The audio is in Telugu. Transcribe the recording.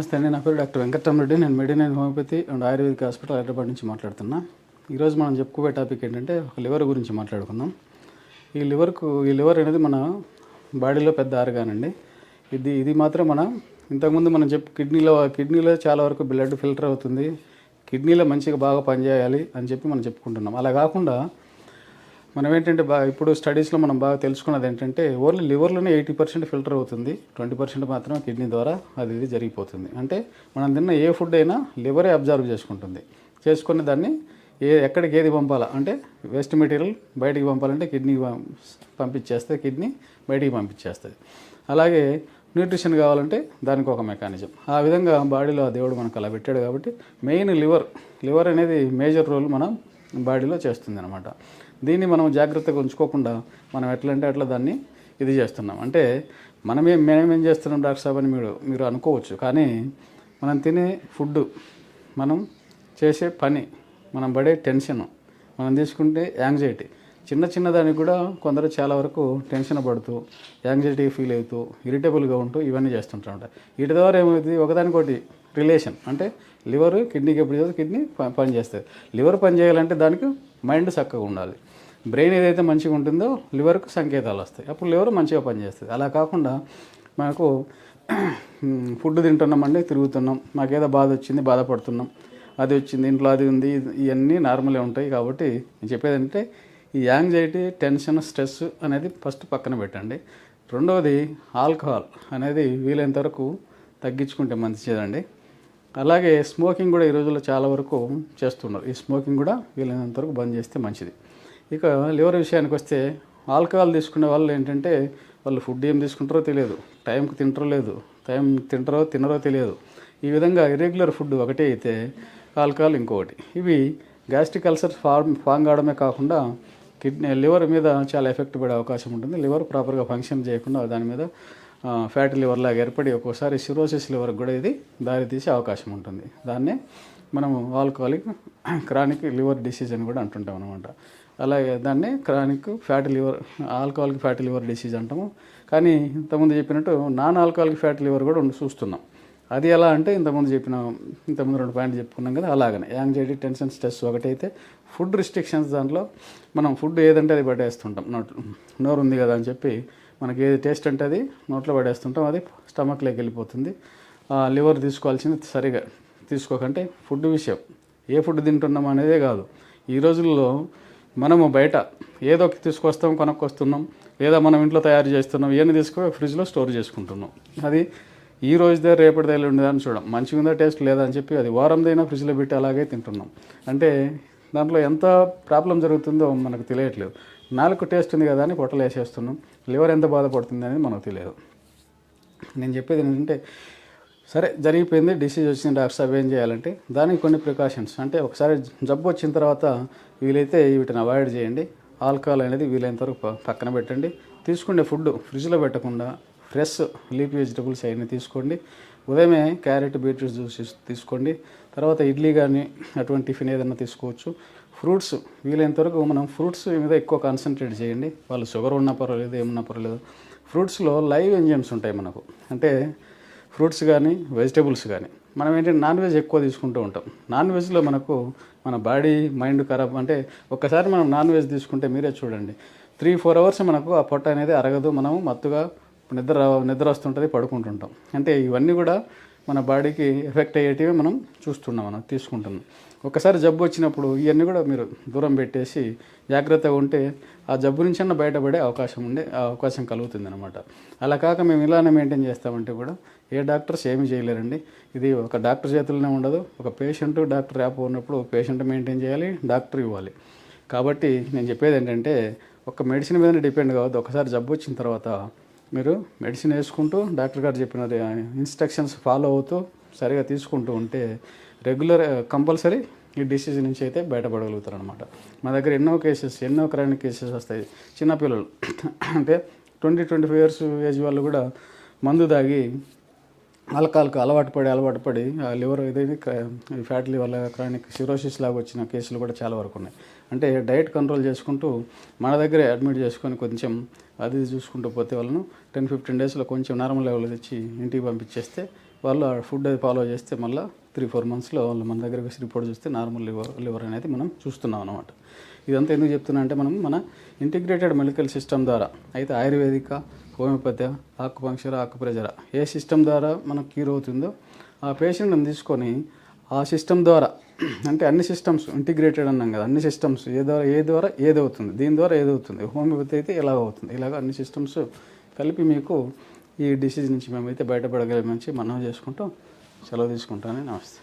నమస్తే అండి. నా పేరు డాక్టర్ వెంకటరామరెడ్డి నేను Medinine homeopathy and ayurvedic hospital Hyderabad నుంచి మాట్లాడుతున్నా. ఈరోజు మనం చెప్పుకోబోయే టాపిక్ ఏంటంటే ఒక లివర్ గురించి మాట్లాడుకుందాం. ఈ లివర్కు ఈ లివర్ అనేది మన బాడీలో పెద్ద ఆరగానండి. ఇది ఇది మాత్రం మన ఇంతకుముందు మనం చెప్పు కిడ్నీలో కిడ్నీలో చాలా వరకు బ్లడ్ ఫిల్టర్ అవుతుంది. కిడ్నీలో మంచిగా బాగా పనిచేయాలి అని చెప్పి మనం చెప్పుకుంటున్నాం. అలా కాకుండా మనం ఏంటంటే బాగా ఇప్పుడు స్టడీస్లో మనం బాగా తెలుసుకున్నది ఏంటంటే ఓన్లీ లివర్లోనే ఎయిటీ పర్సెంట్ ఫిల్టర్ అవుతుంది. ట్వంటీ పర్సెంట్ మాత్రమే కిడ్నీ ద్వారా అది ఇది జరిగిపోతుంది. అంటే మనం తిన్న ఏ ఫుడ్ అయినా లివరే అబ్జర్వ్ చేసుకుంటుంది. చేసుకుని దాన్ని ఏ ఎక్కడికి ఏది పంపాలా? అంటే వేస్ట్ మెటీరియల్ బయటికి పంపాలంటే కిడ్నీకి పంపించేస్తే కిడ్నీ బయటికి పంపించేస్తుంది. అలాగే న్యూట్రిషన్ కావాలంటే దానికి ఒక మెకానిజం ఆ విధంగా బాడీలో ఆ దేవుడు మనకు అలా పెట్టాడు కాబట్టి మెయిన్ లివర్ లివర్ అనేది మేజర్ రోల్ మనం బాడీలో చేస్తుంది అనమాట దీన్ని మనం జాగ్రత్తగా ఉంచుకోకుండా మనం ఎట్లా అంటే అట్లా దాన్ని ఇది చేస్తున్నాం. అంటే మనమే మేమేం చేస్తున్నాం డాక్టర్ సాబ్ అని మీరు మీరు అనుకోవచ్చు. కానీ మనం తినే ఫుడ్ మనం చేసే పని మనం పడే టెన్షన్ మనం తీసుకుంటే యాంగ్జైటీ. చిన్న చిన్న దానికి కూడా కొందరు చాలా వరకు టెన్షన్ పడుతూ యాంగ్జైటీ ఫీల్ అవుతూ ఇరిటబుల్గా ఉంటూ ఇవన్నీ చేస్తుంటారంట వీటి ద్వారా ఏమవుతుంది? ఒకదానికొకటి రిలేషన్ అంటే లివర్ కిడ్నీకి ఎప్పుడు చేస్తుంది కిడ్నీ పనిచేస్తుంది పని చేస్తుంది లివర్ పని చేయాలంటే దానికి మైండ్ చక్కగా ఉండాలి. బ్రెయిన్ ఏదైతే మంచిగా ఉంటుందో లివర్కు సంకేతాలు వస్తాయి. అప్పుడు లివర్ మంచిగా పనిచేస్తుంది అలా కాకుండా మనకు ఫుడ్ తింటున్నామండి తిరుగుతున్నాం. మాకేదో బాధ వచ్చింది బాధపడుతున్నాం. అది వచ్చింది ఇంట్లో అది ఉంది ఇది- ఇవన్నీ నార్మలే ఉంటాయి కాబట్టి నేను చెప్పేది అంటే ఈ యాంగ్జైటీ టెన్షన్ స్ట్రెస్ అనేది ఫస్ట్ పక్కన పెట్టండి. రెండవది ఆల్కహాల్ అనేది వీలైనంత వరకు తగ్గించుకుంటే మంచిదండి అలాగే స్మోకింగ్ కూడా ఈ రోజుల్లో చాలా వరకు చేస్తున్నారు. ఈ స్మోకింగ్ కూడా వీలైనంత వరకు బంద్ చేస్తే మంచిది. ఇక లివర్ విషయానికి వస్తే ఆల్కహాల్ తీసుకునే వాళ్ళు ఏంటంటే వాళ్ళు ఫుడ్ ఏం తీసుకుంటారో తెలియదు. టైంకి తింటారో లేదు. టైం తింటారో తినరో తెలియదు. ఈ విధంగా ఇర్రెగ్యులర్ ఫుడ్ ఒకటే అయితే ఆల్కహాల్ ఇంకొకటి. ఇవి గ్యాస్ట్రిక్ అల్సర్ ఫార్మ్ ఫామ్ కావడమే కాకుండా కిడ్నీ లివర్ మీద చాలా ఎఫెక్ట్ పడే అవకాశం ఉంటుంది. లివర్ ప్రాపర్గా ఫంక్షన్ చేయకుండా దాని మీద ఫ్యాటీ లివర్ లాగా ఏర్పడి ఒక్కోసారి సిరోసిస్ లివర్ కూడా ఇది దారి తీసే అవకాశం ఉంటుంది. దాన్నే మనము ఆల్కహాలిక్ క్రానిక్ లివర్ డిసీజ్ అని కూడా అంటుంటాం అనమాట అలాగే దాన్ని chronic fatty liver alcoholic fatty liver disease అంటాము. కానీ ఇంతకుముందు చెప్పినట్టు నాన్ ఆల్కహాలిక్ ఫ్యాటీ లివర్ కూడా ఉండి చూస్తున్నాం. అది ఎలా అంటే ఇంతకుముందు చెప్పిన ఇంతకుముందు రెండు పాయింట్ చెప్పుకున్నాం కదా అలాగనే. యాంగ్జైటీ టెన్షన్ స్ట్రెస్ ఒకటైతే ఫుడ్ రిస్ట్రిక్షన్స్ దాంట్లో మనం ఫుడ్ ఏదంటే అది పడేస్తుంటాం నోట్ నోరు ఉంది కదా అని చెప్పి మనకి ఏది టేస్ట్ అంటే అది నోట్లో పడేస్తుంటాం అది స్టమక్లోకి వెళ్ళిపోతుంది. లివర్ తీసుకోవాల్సింది సరిగా తీసుకోకంటే ఫుడ్ విషయం. ఏ ఫుడ్ తింటున్నాం అనేదే కాదు. ఈ రోజుల్లో మనము బయట ఏదో ఒకటి తీసుకొస్తాం కొనుక్కొస్తున్నాం లేదా మనం ఇంట్లో తయారు చేస్తున్నాం ఇవన్నీ తీసుకో ఫ్రిడ్జ్లో స్టోర్ చేసుకుంటున్నాం. అది ఈ రోజుదే రేపటిదే ఉండేది అని చూడం. మంచిగా ఉందా టేస్ట్ లేదా అని చెప్పి అది వారందైనా ఫ్రిడ్జ్లో పెట్టి అలాగే తింటున్నాం. అంటే దాంట్లో ఎంత ప్రాబ్లం జరుగుతుందో మనకు తెలియట్లేదు. నాలుగు టేస్ట్ ఉంది కదా అని పొట్టలు వేసేస్తున్నాం. లివర్ ఎంత బాధపడుతుంది అనేది మనకు తెలియదు. నేను చెప్పేది ఏంటంటే సరే జరిగిపోయింది డిసీజ్ వచ్చింది డాక్టర్ సాబ్ ఏం చేయాలంటే దానికి కొన్ని ప్రికాషన్స్. అంటే ఒకసారి జబ్బు వచ్చిన తర్వాత వీలైతే వీటిని అవాయిడ్ చేయండి. ఆల్కహాల్ అనేది వీలైనంతవరకు పక్కన పెట్టండి. తీసుకునే ఫుడ్ ఫ్రిడ్జ్లో పెట్టకుండా ఫ్రెష్ లీఫ్ వెజిటబుల్స్ అవన్నీ తీసుకోండి. ఉదయమే క్యారెట్ బీట్రూట్ జ్యూస్ తీసుకోండి. తర్వాత ఇడ్లీ కానీ అటువంటి టిఫిన్ ఏదైనా తీసుకోవచ్చు. ఫ్రూట్స్ వీలైనంత వరకు మనం ఫ్రూట్స్ మీద ఎక్కువ కాన్సన్ట్రేట్ చేయండి. వాళ్ళు షుగర్ ఉన్నా పర్వాలేదు ఏమున్నా పర్వాలేదు. ఫ్రూట్స్లో లైవ్ ఎంజైమ్స్ ఉంటాయి మనకు. అంటే ఫ్రూట్స్ కానీ వెజిటేబుల్స్ కానీ మనం ఏంటంటే నాన్ వెజ్ ఎక్కువ తీసుకుంటూ ఉంటాం. నాన్ వెజ్లో మనకు మన బాడీ మైండ్ ఖరాబ్ అంటే ఒక్కసారి మనం నాన్ వెజ్ తీసుకుంటే మీరే చూడండి. త్రీ ఫోర్ అవర్స్ మనకు ఆ పొట్ట అనేది అరగదు. మనం మత్తుగా నిద్ర నిద్ర వస్తుంటుంది పడుకుంటుంటాం. అంటే ఇవన్నీ కూడా మన బాడీకి ఎఫెక్ట్ అయ్యేటివి మనం చూస్తున్నాం మనం తీసుకుంటున్నాం. ఒకసారి జబ్బు వచ్చినప్పుడు ఇవన్నీ కూడా మీరు దూరం పెట్టేసి జాగ్రత్తగా ఉంటే ఆ జబ్బు నుంచి అన్న బయటపడే అవకాశం ఉండే అవకాశం కలుగుతుంది అనమాట అలా కాక మేము ఇలానే మెయింటైన్ చేస్తామంటే కూడా ఏ డాక్టర్స్ ఏమి చేయలేరండి. ఇది ఒక డాక్టర్ చేతుల్లోనే ఉండదు. ఒక పేషెంట్ డాక్టర్ యాప్ ఉన్నప్పుడు పేషెంట్ మెయింటైన్ చేయాలి డాక్టర్ ఇవ్వాలి. కాబట్టి నేను చెప్పేది ఏంటంటే ఒక మెడిసిన్ మీదనే డిపెండ్ కావద్దు. ఒకసారి జబ్బు వచ్చిన తర్వాత మీరు మెడిసిన్ వేసుకుంటూ డాక్టర్ గారు చెప్పిన ఇన్స్ట్రక్షన్స్ ఫాలో అవుతూ సరిగా తీసుకుంటూ ఉంటే రెగ్యులర్ కంపల్సరీ ఈ డిసీజ్ నుంచి అయితే బయటపడగలుగుతారు అనమాట మా దగ్గర ఎన్నో కేసెస్ ఎన్నో క్రానిక్ కేసెస్ వస్తాయి. చిన్నపిల్లలు అంటే twenty twenty five years age వాళ్ళు కూడా మందు తాగి ఆల్కహాల్కి అలవాటు పడి అలవాటు పడి ఆ లివర్ ఏదైతే ఫ్యాట్ లివర్ క్రానిక్ సిరోసిస్ లాగా వచ్చిన కేసులు కూడా చాలా వరకు ఉన్నాయి. అంటే డైట్ కంట్రోల్ చేసుకుంటూ మన దగ్గరే అడ్మిట్ చేసుకొని కొంచెం అది చూసుకుంటూ పోతే వాళ్ళను టెన్ ఫిఫ్టీన్ డేస్లో కొంచెం నార్మల్ లెవెల్ తెచ్చి ఇంటికి పంపించేస్తే వాళ్ళు ఆ ఫుడ్ అది ఫాలో చేస్తే మళ్ళీ త్రీ ఫోర్ మంత్స్లో వాళ్ళు మన దగ్గర వచ్చి రిపోర్ట్ చూస్తే నార్మల్ లివర్ లివర్ అనేది మనం చూస్తున్నాం అనమాట ఇదంతా ఎందుకు చెప్తున్నా అంటే మనం మన ఇంటిగ్రేటెడ్ మెడికల్ సిస్టమ్ ద్వారా అయితే ఆయుర్వేదిక హోమియోపతి ఆకుపంక్చర్ ఆకుప్రెజర. ఏ సిస్టమ్ ద్వారా మనకు క్యూర్ అవుతుందో ఆ పేషెంట్ని తీసుకొని ఆ సిస్టమ్ ద్వారా అంటే అన్ని సిస్టమ్స్ ఇంటిగ్రేటెడ్ అన్నాం కదా అన్ని సిస్టమ్స్ ఏ ద్వారా ఏ ద్వారా ఏదవుతుంది దీని ద్వారా ఏదవుతుంది హోమియోపతి అయితే ఎలాగ అవుతుంది ఇలాగ అన్ని సిస్టమ్స్ కలిపి మీకు ఈ డిసీజ్ నుంచి మేమైతే బయటపడగలమని మనం చేసుకుంటూ సెలవు తీసుకుంటానని నమస్తే.